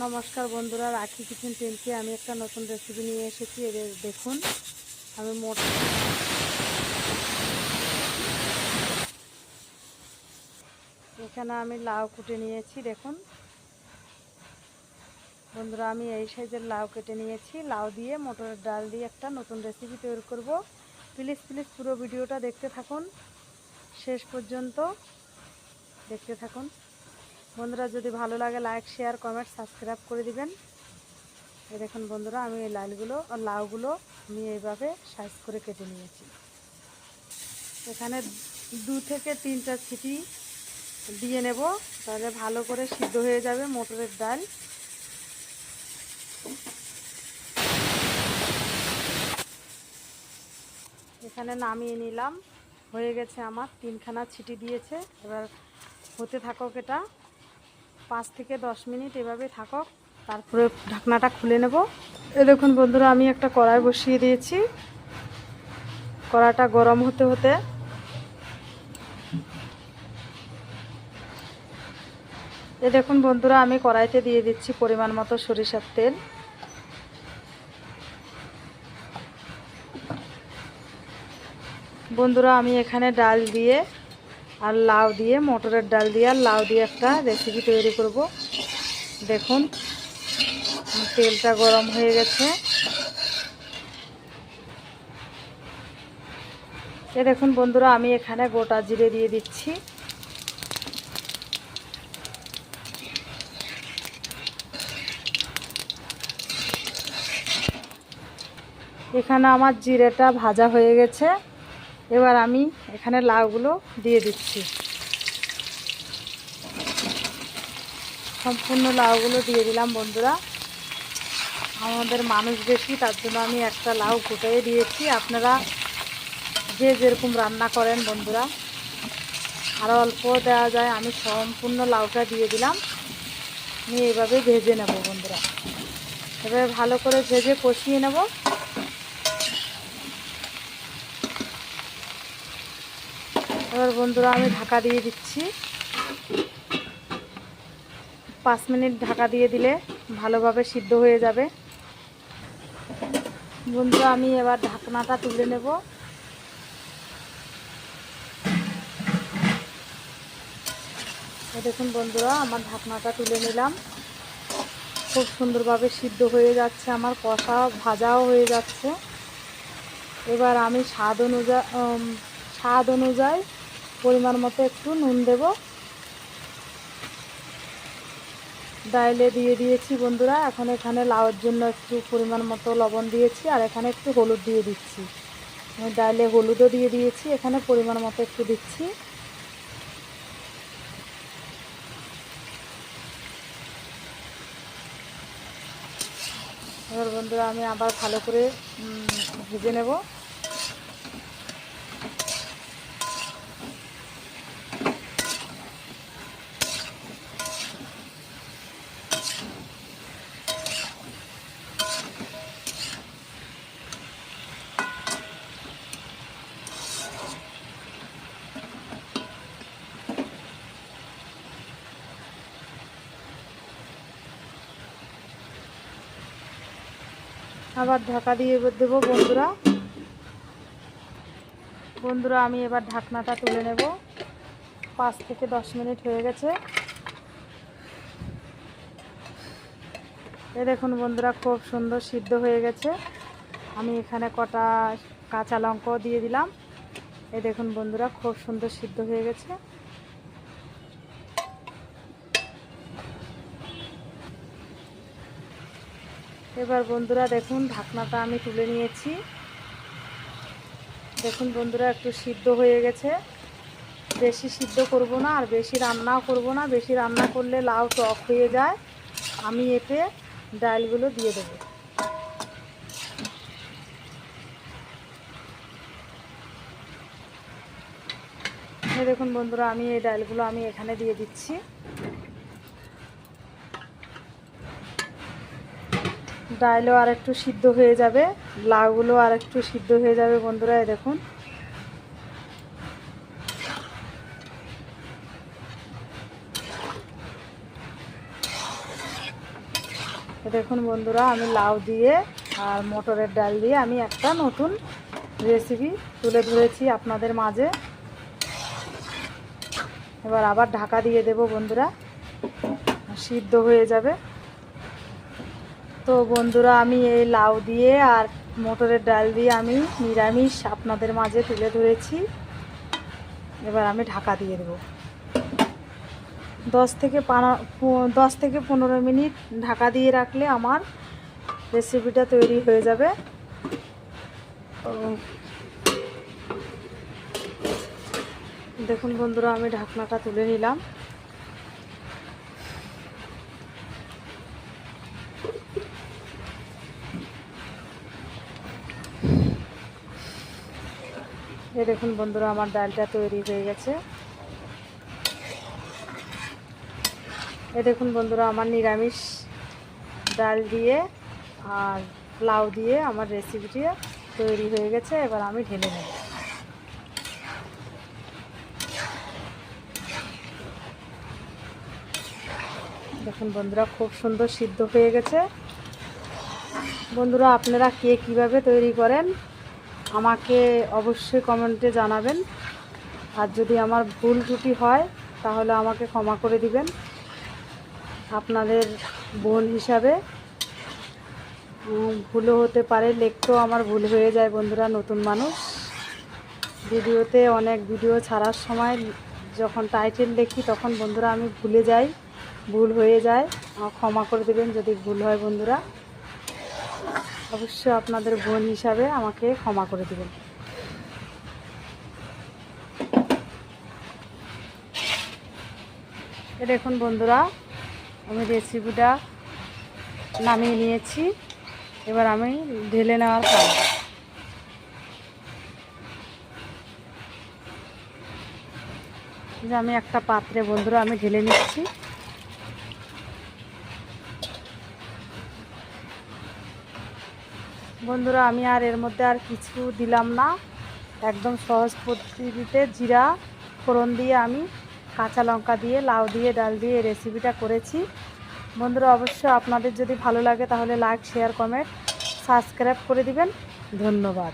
নমস্কার বন্ধুরা, রাখি কিচেন টেনকে আমি একটা নতুন রেসিপি নিয়ে এসেছি, এদের দেখুন। আমি মোট এখানে আমি লাউ কুটে নিয়েছি, দেখুন। বন্ধুরা, আমি এই সাইজের লাউ কেটে নিয়েছি। লাউ দিয়ে মটরের ডাল দিয়ে একটা নতুন রেসিপি তৈরি করব। প্লিজ প্লিজ পুরো ভিডিওটা দেখতে থাকুন। শেষ পর্যন্ত দেখতে থাকুন। বন্ধুরা, যদি ভালো লাগে লাইক শেয়ার কমেন্ট সাবস্ক্রাইব করে দিবেন। এই দেখুন বন্ধুরা, আমি এই লালগুলো লাউগুলো আমি এইভাবে সাইজ করে কেটে নিয়েছি। এখানে দু থেকে তিনটা ছিটি দিয়ে নেব, তাহলে ভালো করে সিদ্ধ হয়ে যাবে মটরের ডাল। এখানে নামিয়ে নিলাম, হয়ে গেছে আমার তিনখানা ছিটি দিয়েছে। এবার হতে থাকক এটা। পাঁচ থেকে দশ মিনিট এভাবে থাকক, তারপরে ঢাকনাটা খুলে নেব। এ দেখুন বন্ধুরা, আমি একটা কড়াই বসিয়ে দিয়েছি। কড়াটা গরম হতে হতে এ দেখুন বন্ধুরা, আমি কড়াইতে দিয়ে দিচ্ছি পরিমাণ মতো সরিষার তেল। বন্ধুরা, আমি এখানে ডাল দিয়ে আর লাউ দিয়ে, মটরের ডাল দিয়ে আর লাউ দিয়ে একটা রেসিপি তৈরি করব। দেখুন, তেলটা গরম হয়ে গেছে। এ দেখুন বন্ধুরা, আমি এখানে গোটা জিরে দিয়ে দিচ্ছি। এখানে আমার জিরেটা ভাজা হয়ে গেছে। এবার আমি এখানে লাউগুলো দিয়ে দিচ্ছি। সম্পূর্ণ লাউগুলো দিয়ে দিলাম বন্ধুরা। আমাদের মানুষ বেশি, তার জন্য আমি একটা লাউ ফুটিয়ে দিয়েছি। আপনারা যে যেরকম রান্না করেন বন্ধুরা আরও অল্প দেওয়া যায়। আমি সম্পূর্ণ লাউটা দিয়ে দিলাম। আমি এইভাবে ভেজে নেব বন্ধুরা। এবার ভালো করে ভেজে কষিয়ে নেব। এবার বন্ধুরা আমি ঢাকা দিয়ে দিচ্ছি। পাঁচ মিনিট ঢাকা দিয়ে দিলে ভালোভাবে সিদ্ধ হয়ে যাবে। বন্ধুরা, আমি এবার ঢাকনাটা তুলে নেব। দেখুন বন্ধুরা, আমার ঢাকনাটা তুলে নিলাম। খুব সুন্দরভাবে সিদ্ধ হয়ে যাচ্ছে, আমার কষাও ভাজাও হয়ে যাচ্ছে। এবার আমি স্বাদ অনুযায়ী স্বাদ অনুযায়ী পরিমাণ মতো একটু নুন দেব। ডাইলে দিয়ে দিয়েছি বন্ধুরা, এখন এখানে লাউয়ের জন্য একটু পরিমাণ মতো লবণ দিয়েছি, আর এখানে একটু হলুদ দিয়ে দিচ্ছি। ডাইলে হলুদও দিয়ে দিয়েছি, এখানে পরিমাণ মতো একটু দিচ্ছি। এবার বন্ধুরা আমি আবার ভালো করে ভেজে নেব। আবার ঢাকা দিয়ে দেবো বন্ধুরা। বন্ধুরা, আমি এবার ঢাকনাটা তুলে নেব। পাঁচ থেকে দশ মিনিট হয়ে গেছে। এ দেখুন বন্ধুরা, খুব সুন্দর সিদ্ধ হয়ে গেছে। আমি এখানে কটা কাঁচা লঙ্কাও দিয়ে দিলাম। এ দেখুন বন্ধুরা, খুব সুন্দর সিদ্ধ হয়ে গেছে। এবার বন্ধুরা, দেখুন, ঢাকনাটা আমি তুলে নিয়েছি। দেখুন বন্ধুরা, একটু সিদ্ধ হয়ে গেছে। বেশি সিদ্ধ করব না, আর বেশি রান্নাও করব না। বেশি রান্না করলে লাউ টক হয়ে যায়। আমি এতে ডালগুলো দিয়ে দেবো। দেখুন বন্ধুরা, আমি এই ডালগুলো আমি এখানে দিয়ে দিচ্ছি। ডালও আর একটু সিদ্ধ হয়ে যাবে, লাউগুলো আর একটু সিদ্ধ হয়ে যাবে বন্ধুরা দেখুন। দেখুন বন্ধুরা, আমি লাউ দিয়ে আর মটরের ডাল দিয়ে আমি একটা নতুন রেসিপি তুলে ধরেছি আপনাদের মাঝে। এবার আবার ঢাকা দিয়ে দেব বন্ধুরা, সিদ্ধ হয়ে যাবে। তো বন্ধুরা, আমি এই লাউ দিয়ে আর মটরের ডাল দিয়ে আমি নিরামিষ আপনাদের মাঝে তুলে ধরেছি। এবার আমি ঢাকা দিয়ে দেবো। দশ থেকে পানা দশ থেকে পনেরো মিনিট ঢাকা দিয়ে রাখলে আমার রেসিপিটা তৈরি হয়ে যাবে। দেখুন বন্ধুরা, আমি ঢাকনাটা তুলে নিলাম। দেখুন বন্ধুরা, আমার ডালটা তৈরি হয়ে গেছে। এ দেখুন বন্ধুরা, আমার নিরামিষ ডাল দিয়ে আর লাউ দিয়ে আমার রেসিপিটি তৈরি হয়ে গেছে। এবার আমি ঢেলে নেব। দেখুন বন্ধুরা, খুব সুন্দর সিদ্ধ হয়ে গেছে। বন্ধুরা, আপনারা কে কীভাবে তৈরি করেন আমাকে অবশ্যই কমেন্টে জানাবেন। আর যদি আমার ভুল ত্রুটি হয়, তাহলে আমাকে ক্ষমা করে দিবেন। আপনাদের বোন হিসাবে। ভুলও হতে পারে, লিখতেও আমার ভুল হয়ে যায় বন্ধুরা, নতুন মানুষ। ভিডিওতে অনেক ভিডিও ছাড়ার সময় যখন টাইটেল লিখি তখন বন্ধুরা আমি ভুলে যাই, ভুল হয়ে যায়। ক্ষমা করে দেবেন যদি ভুল হয় বন্ধুরা। অবশ্যই আপনাদের বোন হিসাবে আমাকে ক্ষমা করে দেবেন। দেখুন বন্ধুরা আমি রেসিপিটা নামিয়ে নিয়েছি। এবার আমি ঢেলে নেওয়ার পালা যে আমি একটা পাত্রে, বন্ধুরা, আমি ঢেলে নিচ্ছি। বন্ধুরা, আমি আর এর মধ্যে আর কিছু দিলাম না। একদম সহজ পদ্ধতিতে জিরা ফোড়ন দিয়ে আমি কাঁচা লঙ্কা দিয়ে, লাউ দিয়ে, ডাল দিয়ে রেসিপিটা করেছি। বন্ধুরা, অবশ্যই আপনাদের যদি ভালো লাগে তাহলে লাইক শেয়ার কমেন্ট সাবস্ক্রাইব করে দিবেন। ধন্যবাদ।